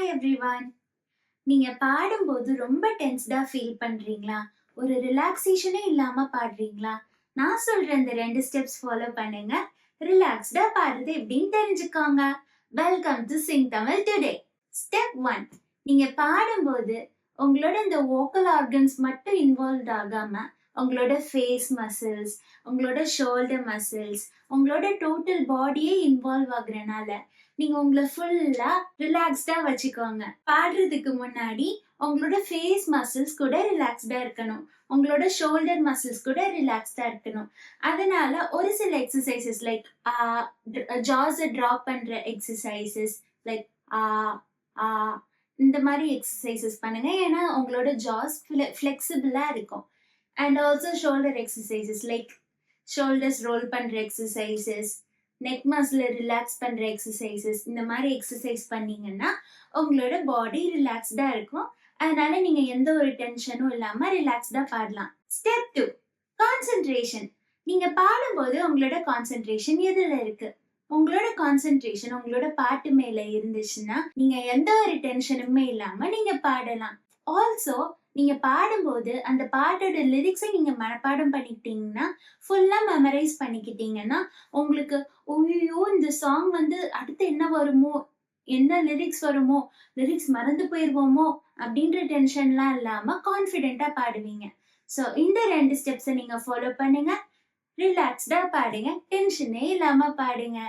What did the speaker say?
Hi everyone நீங்க பாடும்போது ரொம்ப டென்ஸ்டா ஃபீல் பண்றீங்களா? ஒரு ரிலாக்ஸேஷனே இல்லாம பாடுறீங்களா? நான் சொல்ற இந்த ரெண்டு ஸ்டெப்ஸ் ஃபாலோ பண்ணுங்க. ரிலாக்ஸ்டா பாடுறது எப்படின்னு தெரிஞ்சுக்கோங்க. Welcome to sing Tamil today step one நீங்க பாடும்போது உங்களோட இந்த வோக்கல் ஆர்கன்ஸ் மட்டும் இன்வால்வ் ஆகாம உங்களோட ஃபேஸ் மசில்ஸ் உங்களோட ஷோல்டர் மசில்ஸ் உங்களோட டோட்டல் பாடியே இன்வால்வ் ஆகுறனால நீங்க உங்களை ஃபுல்லா ரிலாக்ஸ்டா வச்சுக்கோங்க. பாடுறதுக்கு முன்னாடி உங்களோட ஃபேஸ் மசில்ஸ் கூட ரிலாக்ஸ்டா இருக்கணும். உங்களோட ஷோல்டர் மசில்ஸ் கூட ரிலாக்ஸ்டா இருக்கணும். அதனால ஒரு சில எக்ஸசைசஸ் லைக் ஜாஸை ட்ராப் பண்ற எக்ஸசைசஸ் லைக் ஆ ஆ இந்த மாதிரி எக்ஸசைசஸ் பண்ணுங்க. ஏன்னா உங்களோட ஜாஸ் ஃபிளெக்சிபிளா இருக்கும். And also shoulder exercises like shoulders roll பண்ற எக்ஸசைசஸ் நெக் மசில் ரிலாக்ஸ் பண்ணுற எக்ஸசைசஸ் இந்த மாதிரி எக்ஸசைஸ் பண்ணீங்கன்னா உங்களோட பாடி ரிலாக்ஸ்டாக இருக்கும். அதனால நீங்க எந்த ஒரு டென்ஷனும் இல்லாமல் ரிலாக்ஸ்டாக பாடலாம். ஸ்டெப் டூ கான்சென்ட்ரேஷன் நீங்கள் பாடும்போது உங்களோட கான்சென்ட்ரேஷன் எதில் இருக்கு? உங்களோட கான்சென்ட்ரேஷன் உங்களோட பாட்டு மேல இருந்துச்சுன்னா நீங்க எந்த ஒரு டென்ஷனுமே இல்லாம நீங்க பாடலாம். ஆல்சோ நீங்க பாடும்போது அந்த பாட்டோட லிரிக்ஸை நீங்க மனப்பாடம் பண்ணிக்கிட்டீங்கன்னா ஃபுல்லா மெமரைஸ் பண்ணிக்கிட்டீங்கன்னா உங்களுக்கு ஐயோ இந்த சாங் வந்து அடுத்து என்ன வருமோ என்ன லிரிக்ஸ் வருமோ லிரிக்ஸ் மறந்து போயிடுவோமோ அப்படின்ற டென்ஷன்லாம் இல்லாம கான்ஃபிடென்ட்டா பாடுவீங்க. ஸோ இந்த ரெண்டு ஸ்டெப்ஸை நீங்க ஃபாலோ பண்ணுங்க. ரிலாக்ஸ்டா பாடுங்க. டென்ஷனே இல்லாம பாடுங்க.